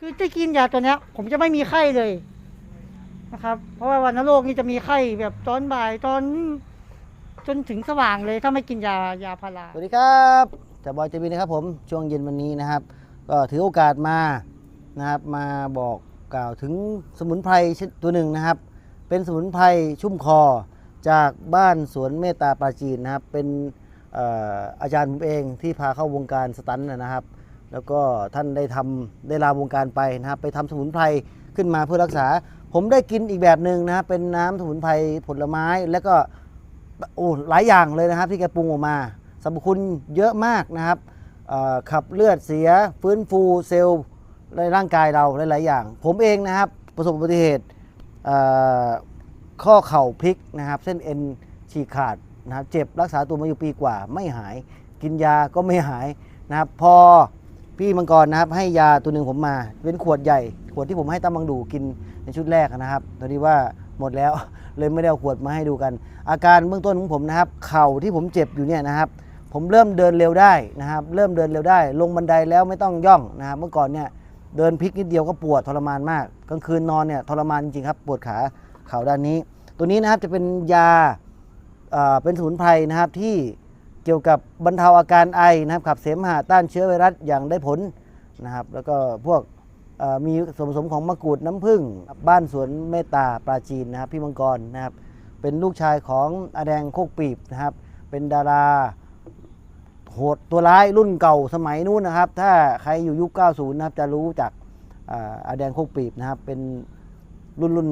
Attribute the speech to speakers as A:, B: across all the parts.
A: คือจะกินยาตัวเนี้ย ผมจะไม่มีไข้เลยนะครับ เพราะว่าวันโรคนี่จะมีไข้แบบตอนบ่ายตอน จนถึงสว่างเลยถ้าไม่กินยายาพารา
B: สวัสดีครับแต่บอยเจบินนะครับผมช่วงเย็นวันนี้นะครับ ก็ถือโอกาสมานะครับ มาบอกกล่าวถึงสมุนไพรตัวหนึ่งนะครับ เป็นสมุนไพรชุ่มคอจากบ้านสวนเมตตาปราจีนนะครับ เป็นอออาจารย์ผมเองที่พาเข้าวงการสตันนะครับ แล้วก็ท่านได้ทำได้ลาวงการไปนะครับไปทำสมุนไพรขึ้นมาเพื่อรักษา ผมได้กินอีกแบบหนึ่งนะครับเป็นน้ำสมุนไพรผลไม้แล้วก็โอ้หลายอย่างเลยนะครับ ที่แกปรุงออกมาสรรพคุณเยอะมากนะครับขับเลือดเสียฟื้นฟูเซลล์ในร่างกายเราหลาย ๆ อย่าง ผมเองนะครับประสบอุบัติเหตุข้อเข่าพลิกนะครับ เส้นเอ็นฉีกขาดนะครับเจ็บรักษาตัวมาอยู่ปีกว่าไม่หาย กินยาก็ไม่หายนะครับพอ พี่มังกรนะครับให้ยาตัวหนึ่งผมมาเป็นขวดใหญ่ ขวดที่ผมให้ตั้มบังดูกินในชุดแรกนะครับตอนนี้ว่าหมดแล้วเลยไม่ได้เอาขวดมาให้ดูกัน อาการเบื้องต้นของผมนะครับ เข่าที่ผมเจ็บอยู่เนี่ยนะครับ ผมเริ่มเดินเร็วได้นะครับ เริ่มเดินเร็วได้ ลงบันไดแล้วไม่ต้องย่องนะครับ เมื่อก่อนเนี่ยเดินพลิกนิดเดียวก็ปวดทรมานมากกลางคืนนอนเนี่ยทรมานจริงๆครับ ปวดขาเข่าด้านนี้ ตัวนี้นะครับจะเป็นยาเอ่อเป็นสมุนไพรนะครับที่ เกี่ยวกับบรรเทาอาการไอนะครับขับเสมหะต้านเชื้อไวรัสอย่างได้ผลนะครับแล้วก็พวกมีส่วนผสมของมะกรูดน้ำผึ้งบ้านสวนเมตตาปราจีนนะครับพี่มังกรนะครับเป็นลูกชายของอาแดงโคกปีบนะครับเป็นดาราโหดตัวร้ายรุ่นเก่าสมัยนู้นนะครับ ถ้าใครอยู่ยุค 90 นะครับจะรู้จักอาอาแดงโคกปีบนะครับเป็นรุ่นรุ่น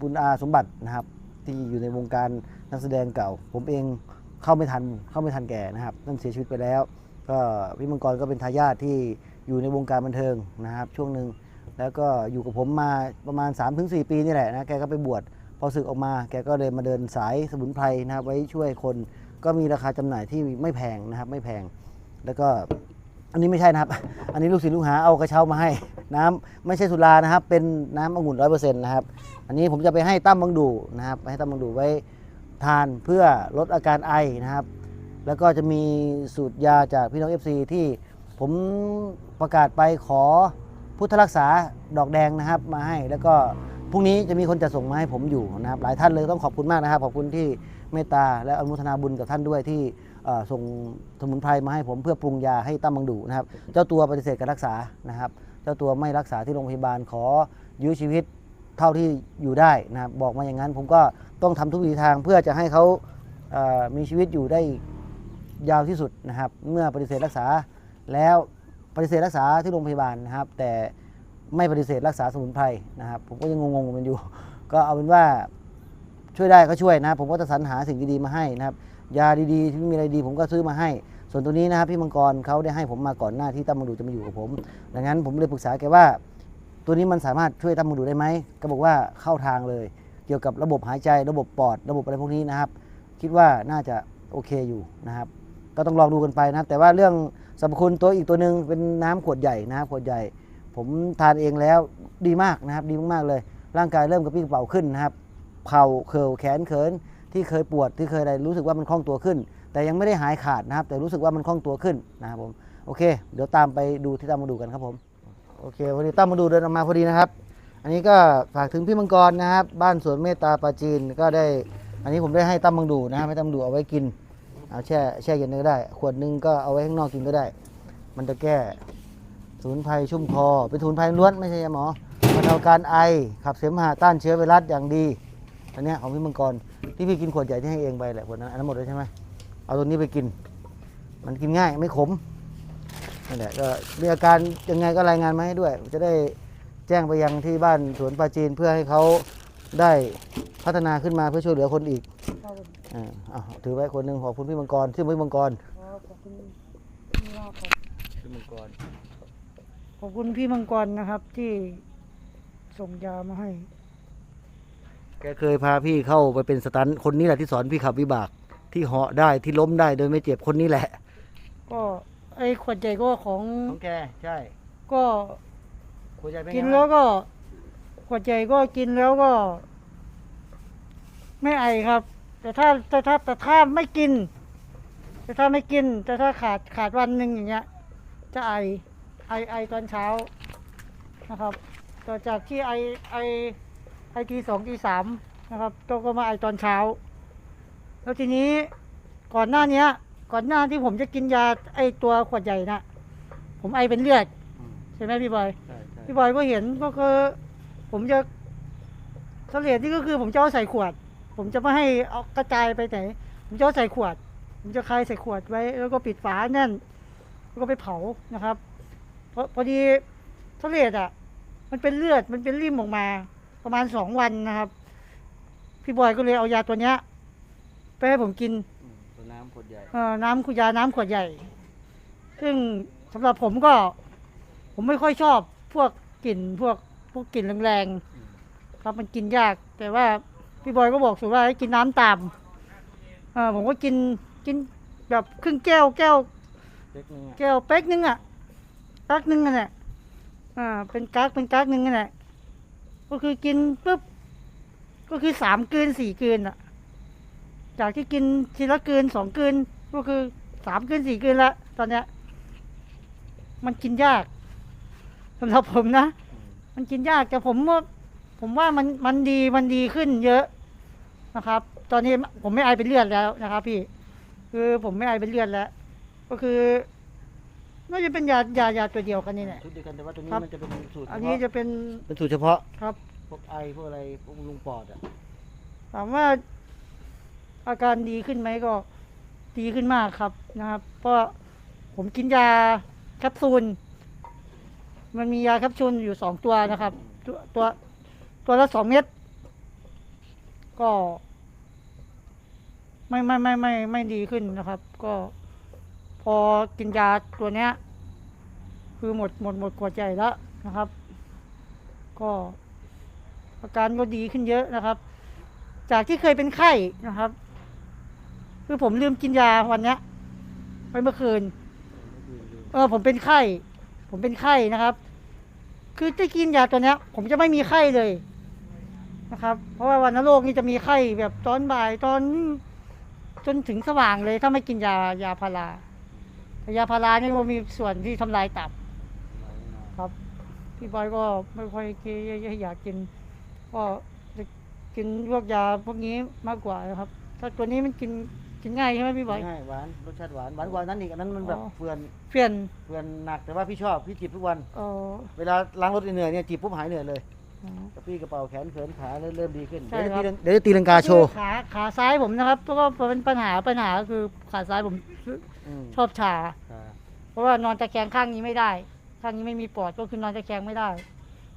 B: ปุณอาสมบัตินะครับที่อยู่ในวงการนักแสดงเก่า ผมเอง เข้าไม่ทันเข้าไม่ทันแก่นะครับนั่นเสียชีวิตไปแล้ว ก็พี่มังกรก็เป็นทายาทที่อยู่ในวงการบันเทิงนะครับ ช่วงหนึ่งแล้วก็อยู่กับผมมาประมาณ 3-4 ปีนี่แหละนะแกก็ไปบวชพอศึกออกมา แกก็เลยมาเดินสายสมุนไพรนะครับไว้ช่วยคนก็มีราคาจำหน่ายที่ไม่แพงนะครับไม่แพง แล้วก็อันนี้ไม่ใช่นะครับ อันนี้ลูกศิษย์ลูกหาเอากระเช้ามาให้ น้ำไม่ใช่สุรานะครับ เป็นน้ำองุ่นร้อยเปอร์เซ็นต์นะครับ อันนี้ผมจะไปให้ตั้มบังดูนะครับให้ตั้มบังดูไว้ ทานเพื่อลดอาการไอนะครับ แล้วก็จะมีสูตรยาจากพี่น้อง FC ที่ผมประกาศไปขอพุทธรักษาดอกแดงนะครับมาให้ แล้วก็พรุ่งนี้จะมีคนจะส่งมาให้ผมอยู่นะครับ หลายท่านเลยต้องขอบคุณมากนะครับ ขอบคุณที่เมตตาและอนุโมทนาบุญกับท่านด้วยที่ส่งสมุนไพรมาให้ผมเพื่อปรุงยาให้ตั้มบังดูนะครับ เจ้าตัวปฏิเสธการรักษานะครับ เจ้าตัวไม่รักษาที่โรงพยาบาลขอยื้อชีวิต ท่าที่อยู่ได้นะครับบอกมาอย่างนั้น ผมก็ต้องทำทุกวิถีทางเพื่อจะให้เขาเอ่อมีชีวิตอยู่ได้ยาวที่สุดนะครับ เมื่อปฏิเสธรักษาแล้วปฏิเสธรักษาที่โรงพยาบาลนะครับ แต่ไม่ปฏิเสธรักษาสมุนไพรนะครับ ผมก็ยังงงๆมันอยู่ ก็เอาเป็นว่าช่วยได้ก็ช่วยนะครับผมก็จะสรรหาสิ่งดีๆมาให้นะครับ ยาดีๆ ที่มีอะไรดี ผมก็ซื้อมาให้ ส่วนตัวนี้นะครับพี่มังกรเขาได้ให้ผมมาก่อนหน้าที่ตั้มมังดูจะมาอยู่กับผม ดังนั้นผมเลยปรึกษาแกว่า ตัวนี้มันสามารถช่วยตั้มมังดูได้ไหมก็บอกว่าเข้าทางเลย เกี่ยวกับระบบหายใจระบบปอด ระบบอะไรพวกนี้นะครับ คิดว่าน่าจะโอเคอยู่นะครับ ก็ต้องลองดูกันไปนะครับ แต่ว่าเรื่องสรรพคุณตัวอีกตัวหนึ่งเป็นน้ำขวดใหญ่นะครับขวดใหญ่ ผมทานเองแล้วดีมากนะครับ ดีมากๆเลย ร่างกายเริ่มกระปรี้กระเป๋าขึ้นนะครับเข่าเข่าแขนเขินที่เคยปวดที่เคยอะไรรู้สึกว่ามันคล่องตัวขึ้น แต่ยังไม่ได้หายขาดนะครับ แต่รู้สึกว่ามันคล่องตัวขึ้นนะครับผมโอเค เดี๋ยวตามไปดูที่ตั้มมาดูกันครับผม โอเคพอดีตั้มมาดูเดินออกมาพอดีนะครับ อันนี้ก็ฝากถึงพี่มังกรนะครับ บ้านสวนเมตตาปาจีนก็ได้ อันนี้ผมได้ให้ตั้มมังดูนะครับให้ตั้มดูเอาไว้กินเอาแช่แช่เย็นก็ได้ ขวดหนึงก็เอาไว้ข้างนอกกินก็ได้ มันจะแก้สมุนไพรชุ่มคอเป็นสมุนไพรล้วนไม่ใช่ยาหมอบรรเทาการไอขับเสมหะต้านเชื้อไวรัสอย่างดีอันนี้ของพี่มังกรที่พี่กินขวดใหญ่ที่ให้เองไปแหละขวดนั้นอันนั้นหมดเลยใช่ไหมเอาตัวนี้ไปกิน มันกินง่ายไม่ขม นั่นแหละก็มีอาการยังไงก็รายงานมาให้ด้วย จะได้แจ้งไปยังที่บ้านสวนปราจีนเพื่อให้เขาได้พัฒนาขึ้นมาเพื่อช่วยเหลือคนอีกอ่าเอาถือไว้คนหนึ่งขอบคุณพี่มังกรชื่อพี่มังกร
A: ขอบคุณพี่มากครับ
B: พี่มังกร
A: ขอบคุณพี่มังกรนะครับ ที่ส่งยามาให้
B: แกเคยพาพี่เข้าไปเป็นสตันท์คนนี้แหละที่สอนพี่ขับวิบากที่เหาะได้ที่ล้มได้โดยไม่เจ็บคนนี้แหละ
A: ก็ ไอ้ขวดใหญ่ก็ของ
B: ของแกใช่
A: ก็
B: คุยใจเป็น
A: กิน
B: ไง
A: แล้วก็ขวดใหญ่ก็กินแล้วก็ ไม่ไอครับ แต่ถ้าแต่ถ้าแต่ถ้าไม่กิน แต่ถ้าไม่กิน แต่ถ้าขาดขาดวันหนึ่งอย่างเงี้ย จะไอไอไอตอนเช้านะครับต่อจากที่ไอไอไอทีสองทีสามนะครับก็ก็มาไอตอนเช้า แล้วทีนี้ก่อนหน้าเนี้ย ก่อนหน้าที่ผมจะกินยาไอตัวขวดใหญ่นะผมไอเป็นเลือด
B: อืม
A: ใช่ไหมพี่บอย
B: ใช่ใช่
A: พี่บอยก็เห็นก็คือผมจะเสลียดนี่ก็คือผมจะเอาใส่ขวด ผมจะไม่ให้เอากระจายไปไหน ผมจะเอาใส่ขวด ผมจะคายใส่ขวดไว้ แล้วก็ปิดฝาแน่น แล้วก็ไปเผานะครับเพราะพอดีเสลียดอะ มันเป็นเลือดมันเป็นริ่มออกมา ประมาณสองวันนะครับ พี่บอยก็เลยเอายาตัวเนี้ยไปให้ผมกิน
B: อืมตัว น้ำขวดใหญ่
A: เอ่อน้ำขุยาน้ำขวดใหญ่ ซึ่งสำหรับผมก็ ผมไม่ค่อยชอบพวกกลิ่นพวกพวกกลิ่นแรง
B: อืม
A: ๆครับมันกินยาก แต่ว่าพี่บอยก็บอกสุดว่าให้กินน้ำตามเออผมก็กินกินแบบครึ่งแก้วแก้ว
B: เล็กนึงอะ
A: แก้วเป๊กนึงอะกักนึงอะเนี่ยอ่า เป็นกักเป็นกักนึงนั่นแหละก็คือกินปุ๊บ ก็คือสามกลืนสี่กลืนอะ จากที่กินทีละกลืนสองกลืนก็คือสามกลืนสี่กลืนละตอนเนี้ย มันกินยากสำหรับผมนะ
B: อืม
A: มันกินยากแต่ผมว่าผมว่ามันมันดีมันดีขึ้นเยอะนะครับ ตอนนี้ผมไม่ไอเป็นเลือดแล้วนะครับ พี่ คือผมไม่ไอเป็นเลือดแล้ว ก็คือน่าจะเป็นยายายาตัวเดียวกันนี่แหละ
B: ชุดเดียวกันแต่ว่าตัวนี้
A: ครับ
B: มันจะเป็นสูตรเฉ
A: อันนี้
B: พาะ
A: จะเป็น
B: เป็นสูตรเฉพาะ
A: ครับ
B: พวกไอพวกอะไรพวกลุงปอดอะ
A: ถามว่า อาการดีขึ้นไหมก็ดีขึ้นมากครับนะครับ เพราะผมกินยาแคปซูล มันมียาแคปซูลอยู่สองตัวนะครับ ตัวตัวตัวละสองเม็ดก็ ไม่ไม่ไม่ไม่ไม่ดีขึ้นนะครับ ก็ พอกินยาตัวเนี้ย คือหมดหมดหมดขวดใหญ่แล้วนะครับ ก็ อาการก็ดีขึ้นเยอะนะครับ จากที่เคยเป็นไข้นะครับ คือผมลืมกินยาวันเนี้ยไปเมื่อคืน เออ ผมเป็นไข้ ผมเป็นไข้นะครับ คือที่กินยาตัวเนี้ย ผมจะไม่มีไข้เลยนะครับ เพราะว่าวันนโรคนี่จะมีไข้แบบตอนบ่ายตอน จนถึงสว่างเลยถ้าไม่กินยายาพาราแต่ยาพารานี่ก็มีส่วนที่ทำลายตับ ครับ พี่บอยก็ไม่ค่อยอยากกิน ก็จะกินพวกยาพวกนี้มากกว่านะครับ ถ้าตัวนี้มันกิน กินง่ายใช่ไหมพี่บอย
B: ง่ายหวานรสชาติหวานหวานกว่านั้นอีกอันนั้นมันแบบ
A: อ๋อ
B: เฟื่อน
A: เปลี่ยน
B: เฟื่อนหนักแต่ว่าพี่ชอบพี่จิบทุกวัน
A: เออ
B: เวลาล้างรถเหนื่อยๆเนี่ยจิบปุ๊บหายเหนื่อยเลย
A: อ๋อ
B: กระปี้กระเป๋าแขนเขินขาเริ่มเริ่มดีขึ้น
A: ใช่
B: เดี๋ยว
A: ครั
B: จะ
A: บ
B: ตีลังเดี๋ยวจะตีลังกาโชว์
A: ขาขาซ้ายผมนะครับเพราะว่าเป็นปัญหาปัญหาคือขาซ้ายผม
B: อืม
A: ชอบชา
B: ครับ
A: เพราะว่านอนตะแคงข้างนี้ไม่ได้ ข้างนี้ไม่มีปอดก็คือนอนตะแคงไม่ได้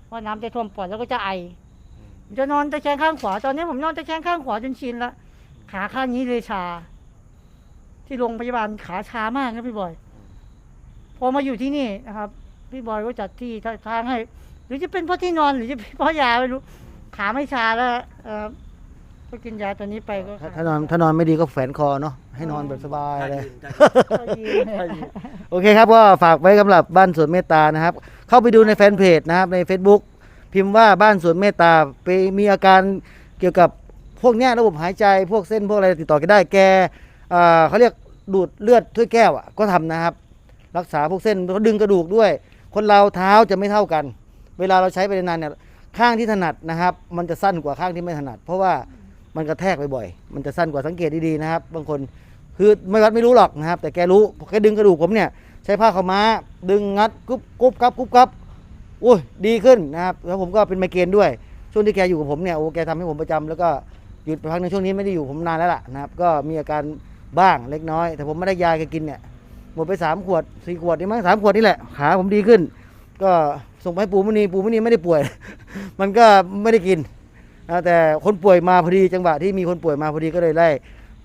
A: เพราะน้ำจะท่วมปอดแล้วก็จะไอผมจะนอนตะแคงข้างขวา ตอนนี้ผมนอนตะแคงข้างขวาจนชินละ ขาข้างนี้เลยชา ที่โรงพยาบาลขาชามากนะพี่บอย พอมาอยู่ที่นี่นะครับ พี่บอยก็จัดที่ทางให้ หรือจะเป็นเพราะที่นอนหรือจะเป็นเพราะยาไม่รู้ ขาไม่ชาแล้วเออก็กินยาตัวนี้ไปก็
B: ถ้าถ้านอนถ้านอนไม่ดีก็แฝนคอเนาะให้นอนแบบสบายเลย
A: ก็ดี
B: โอเคครับก็ฝากไว้สำหรับบ้านสวนเมตตานะครับ เข้าไปดูในแฟนเพจนะครับใน Facebook พิมพ์ว่าบ้านสวนเมตตาไปมีอาการเกี่ยวกับพวกเนี้ยระบบหายใจพวกเส้นพวกอะไรติดต่อกันได้แกอ่า เขาเรียกดูดเลือดถ้วยแก้วอะก็ทำนะครับ รักษาพวกเส้นเขาดึงกระดูกด้วย คนเราเท้าจะไม่เท่ากัน เวลาเราใช้ไปนานเนี่ยข้างที่ถนัดนะครับ มันจะสั้นกว่าข้างที่ไม่ถนัด เพราะว่ามันกระแทกบ่อยๆมันจะสั้นกว่าสังเกตดีๆนะครับ บางคนคือไม่วัดไม่รู้หรอกนะครับ แต่แกรู้แกดึงกระดูกผมเนี่ยใช้ผ้าขาวม้า ดึงงัดกุ๊บกุ๊บกับกุ๊บกับอุ้ยดีขึ้นนะครับแล้วผมก็เป็นไมเกรนด้วย ช่วงที่แกอยู่กับผมเนี่ยโอ้แกทำให้ผมประจำแล้วก็หยุดไปพักในช่วงนี้ไม่ได้อยู่ผมนานแล้วล่ะนะครับ ก็มีอาการ บ้างเล็กน้อย แต่ผมไม่ได้ยาแกกินเนี่ยหมดไปสามขวดสี่ขวดนี่มั้งสามขวดนี่แหละขาผมดีขึ้น ก็ส่งไปให้ปูมณีปู่มณีไม่ได้ป่วย มันก็ไม่ได้กินนะแต่คนป่วยมาพอดีจังหวะที่มีคนป่วยมาพอดีก็เลยไล่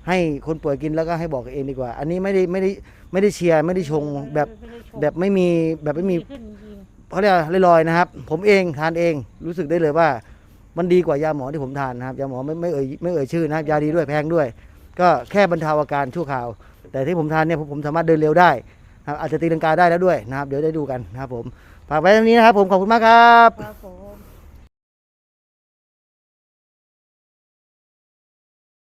B: ให้คนป่วยกินแล้วก็ให้บอกเองดีกว่า อันนี้ไม่ได้ไม่ได้ไม่ได้เชียร์ไม่ได้ชงแบบแบบไม่มีแบบไม่มี
A: ดีขึ้นจริง
B: เขาเรียกอะไรลอยๆนะครับ ผมเองทานเองรู้สึกได้เลยว่า มันดีกว่า ยาหมอที่ผมทานนะครับยาหมอไม่ไม่เอ่ยไม่เอ่ยชื่อนะครับยาดีด้วยแพงด้วย ก็แค่บรรเทาอาการชั่วคราว แต่ที่ผมทานเนี่ยผมผมสามารถเดินเร็วได้นะครับอาจจะตีลังกาได้แล้วด้วยนะครับ เดี๋ยวได้ดูกันนะครับผมฝากไว้ตรงนี้นะครับผมขอบคุณมากครับ
A: ครับผม